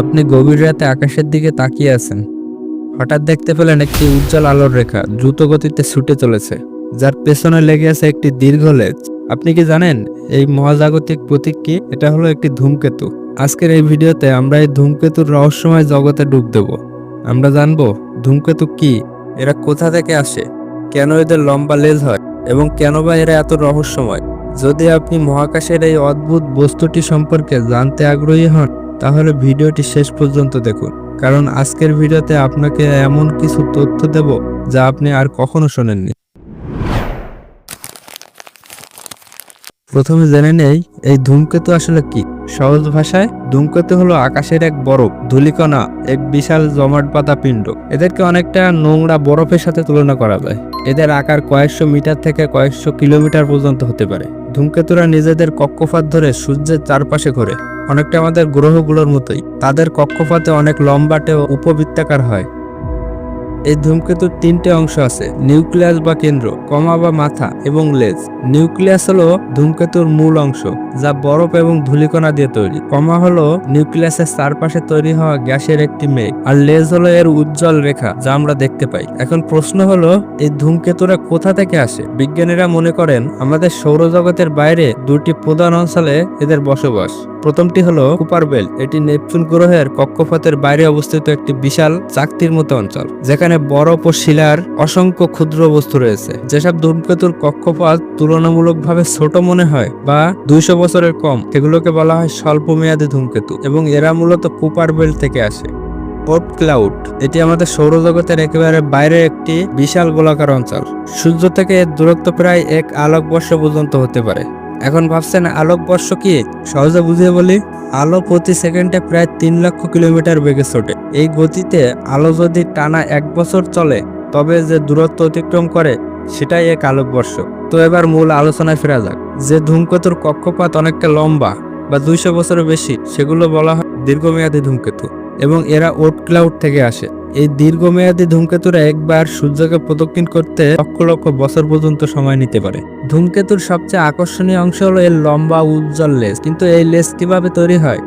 আপনি গভীর রাতে আকাশের দিকে তাকিয়ে আছেন। হঠাৎ দেখতে পেলেন একটি উজ্জ্বল আলোর রেখা দ্রুত গতিতে ছুটে চলেছে, যার পেছনে লেগে আছে একটি দীর্ঘ লেজ। আপনি কি জানেন, এই মহাজাগতিক প্রতীক কি? এটা হলো একটি ধূমকেতু। আজকের এই ভিডিওতে আমরা এই ধূমকেতুর রহস্যময় জগতে ডুব দেব। আমরা জানব, ধূমকেতু কি? এরা কোথা থেকে আসে? কেন এদের লম্বা লেজ হয়? এবং কেন বা এরা এত রহস্যময়? যদি আপনি মহাকাশের এই অদ্ভুত বস্তুটি সম্পর্কে জানতে আগ্রহী হন তাহলে ভিডিওটি শেষ পর্যন্ত দেখুন। কারণ আজকের ভিডিওতে আপনাকে এমন কিছু তথ্য দেব যা আপনি আর কখনো শোনেননি। প্রথমে জেনে নেই, এই ধূমকেতু আসলে কি? সহজ ভাষায়, ধূমকেতু হলো আকাশের এক বরফ, ধূলিকণা, এক বিশাল জমাট পাতা পিণ্ড। এদেরকে অনেকটা নোংরা বরফের সাথে তুলনা করা যায়। এদের আকার কয়েকশো মিটার থেকে কয়েকশো কিলোমিটার পর্যন্ত হতে পারে। ধূমকেতুরা নিজেদের কক্ষপাত ধরে সূর্যের চারপাশে ঘোরে। অনেকটা আমাদের গ্রহগুলোর মতোই। তাদের কক্ষপথে অনেক লম্বাটে ও উপবৃত্তাকার হয়। এই ধূমকেতুর তিনটে অংশ আছে, নিউক্লিয়াস বা কেন্দ্র, কমা বা মাথা এবং লেজ। নিউক্লিয়াস হলো ধূমকেতুর মূল অংশ, যা বরফ এবং ধূলিকণা দিয়ে তৈরি। কমা হলো নিউক্লিয়াসের চারপাশে তৈরি হওয়া গ্যাসের একটি মেঘ, আর লেজ হলো এর উজ্জ্বল রেখা, যা আমরা দেখতে পাই। এখন প্রশ্ন হলো, এই ধূমকেতুরা কোথা থেকে আসে? বিজ্ঞানীরা মনে করেন, আমাদের সৌরজগতের বাইরে দুটি প্রধান অঞ্চলে এদের বসবাস। প্রথমটি হলো কুপার বেল্ট। এটি নেপচুন গ্রহের কক্ষপথের বাইরে অবস্থিত একটি বিশাল চাকতির মতো অঞ্চল, যেখানে বরফ ও শিলার অসংখ্য ক্ষুদ্র বস্তু রয়েছে। যেসব ধূমকেতুর কক্ষপথ তুলনামূলকভাবে ছোট মনে হয় বা দুইশো বছরের কম সেগুলোকে বলা হয় স্বল্পমেয়াদী ধূমকেতু এবং এরা মূলত কুপার বেল্ট থেকে আসে। ওট ক্লাউড এটি আমাদের সৌরজগতের একেবারে বাইরে একটি বিশাল গোলাকার অঞ্চল। সূর্য থেকে এর দূরত্ব প্রায় এক আলোকবর্ষ পর্যন্ত হতে পারে। এখন ভাবছেন আলোকবর্ষ কি? সহজে বুঝিয়ে বলি, আলো প্রতি সেকেন্ডে প্রায় তিন লক্ষ কিলোমিটার বেগে ছোটে। এই গতিতে আলো যদি টানা এক বছর চলে, তবে যে দূরত্ব অতিক্রম করে, সেটাই এক আলোকবর্ষ তো এবার মূল আলোচনায় ফেরা যাক। যে ধূমকেতুর কক্ষপাত অনেকটা লম্বা বা দুইশো বছরের বেশি, সেগুলো বলা হয় দীর্ঘমেয়াদী ধূমকেতু এবং এরা ওট ক্লাউড থেকে আসে। এই দীর্ঘমেয়াদী ধূমকেতুরা একবার সূর্যকে প্রদক্ষিণ করতে লক্ষ লক্ষ বছর পর্যন্ত সময় নিতে পারে। ধূমকেতুর সবচেয়ে আকর্ষণীয় অংশ হলো এর লম্বা উজ্জ্বল লেজ কিন্তু এই লেজ কীভাবে তৈরি হয়?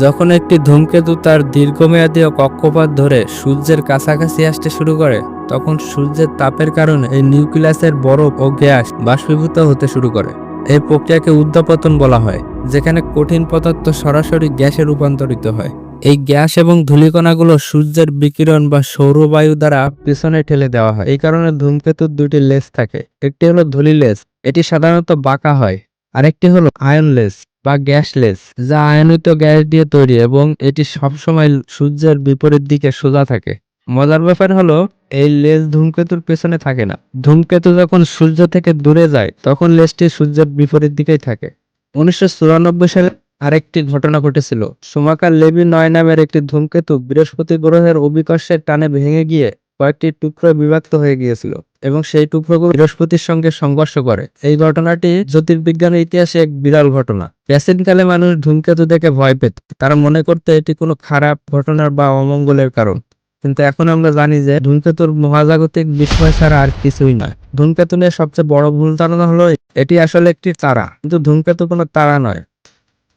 যখন একটি ধূমকেতু তার দীর্ঘমেয়াদী ও কক্ষপথ ধরে সূর্যের কাছাকাছি আসতে শুরু করে, তখন সূর্যের তাপের কারণে এই নিউক্লিয়াসের বরফ ও গ্যাস বাষ্পীভূত হতে শুরু করে। এই প্রক্রিয়াকে উদ্যাপতন বলা হয়, যেখানে কঠিন পদার্থ সরাসরি গ্যাসে রূপান্তরিত হয়। এই গ্যাস এবং ধূলিকণাগুলো সূর্যের বিকিরণ বা সৌরবায়ু দ্বারা পিছনে ঠেলে দেওয়া হয়। এই কারণে ধূমকেতুর দুটি লেস থাকে। একটি হলো ধূলি লেস এটি সাধারণত বাঁকা হয়। আরেকটি হলো আয়ন লেস বা গ্যাস লেজ, যা আয়নিত গ্যাস দিয়ে তৈরি এবং এটি সবসময় সূর্যের বিপরীত দিকে সোজা থাকে। মজার ব্যাপার হলো, এই লেজ ধূমকেতুর পেছনে থাকে না। ধূমকেতু যখন সূর্য থেকে দূরে যায়, তখন লেজটি সূর্যের বিপরীত দিকেই থাকে। উনিশশো চুরানব্বই সালে আরেকটি ঘটনা ঘটেছিল। সুমাকার লেবি নয় নামের একটি ধূমকেতু বৃহস্পতি গ্রহের অভিকর্ষের টানে ভেঙে গিয়ে কয়েকটি টুকরো বিভক্ত হয়ে গিয়েছিল এবং সেই টুকরোগুলো বৃহস্পতির সঙ্গে সংঘর্ষ করে। এই ঘটনাটি জ্যোতির্বিজ্ঞানের ইতিহাসে এক বিরল ঘটনা। প্রাচীনকালে মানুষ ধূমকেতু দেখে ভয় পেত। তারা মনে করতে এটি কোনো খারাপ ঘটনার বা অমঙ্গলের কারণ। কিন্তু এখন আমরা জানি যে ধূমকেতুর মহাজাগতিক বিস্ময় ছাড়া আর কিছুই নয়। ধূমকেতু নিয়ে সবচেয়ে বড় ভুল ধারণা হলো এটি আসলে একটি তারা। কিন্তু ধূমকেতু কোনো তারা নয়।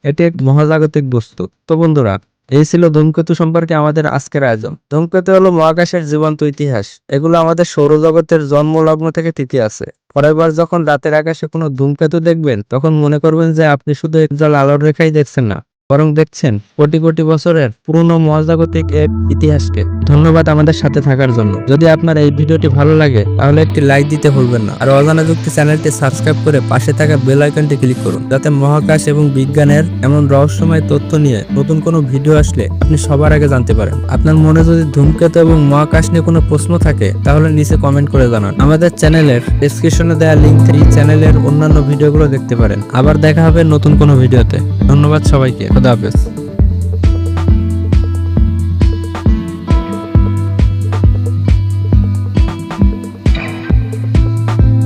এটি এক মহাজাগতিক বস্তু। তো বন্ধুরা, এই ছিল ধূমকেতু সম্পর্কে আমাদের আজকের আয়োজন। ধূমকেতু হলো মহাকাশের জীবন্ত ইতিহাস। এগুলো আমাদের সৌরজগতের জন্মলগ্ন থেকে তিথি আছে। পরের যখন রাতের আকাশে কোনো ধূমকেতু দেখবেন, তখন মনে করবেন যে আপনি শুধু একজল আলোর রেখাই দেখছেন না। বরং দেখছেন কোটি কোটি বছরের পুরনো মহাজাগতিক এক ইতিহাসকে। ধন্যবাদ আমাদের সাথে থাকার জন্য। যদি আপনার এই ভিডিওটি ভালো লাগে, তাহলে একটি লাইক দিতে ভুলবেন না। আর অজানা যুক্তি চ্যানেলটি সাবস্ক্রাইব করে পাশে থাকা বেল আইকনটি ক্লিক করুন, যাতে মহাকাশ এবং বিজ্ঞানের এমন রহস্যময় তথ্য নিয়ে নতুন কোনো ভিডিও আসলে আপনি সবার আগে জানতে পারেন। আপনার মনে যদি ধূমকেতু এবং মহাকাশ নিয়ে কোনো প্রশ্ন থাকে, তাহলে নিচে কমেন্ট করে জানান। আমাদের চ্যানেলের ডেসক্রিপশনে দেওয়া লিঙ্ক থেকে চ্যানেলের অন্যান্য ভিডিওগুলো দেখতে পারেন। আবার দেখা হবে নতুন কোনো ভিডিওতে। ধন্যবাদ সবাইকে। da vez.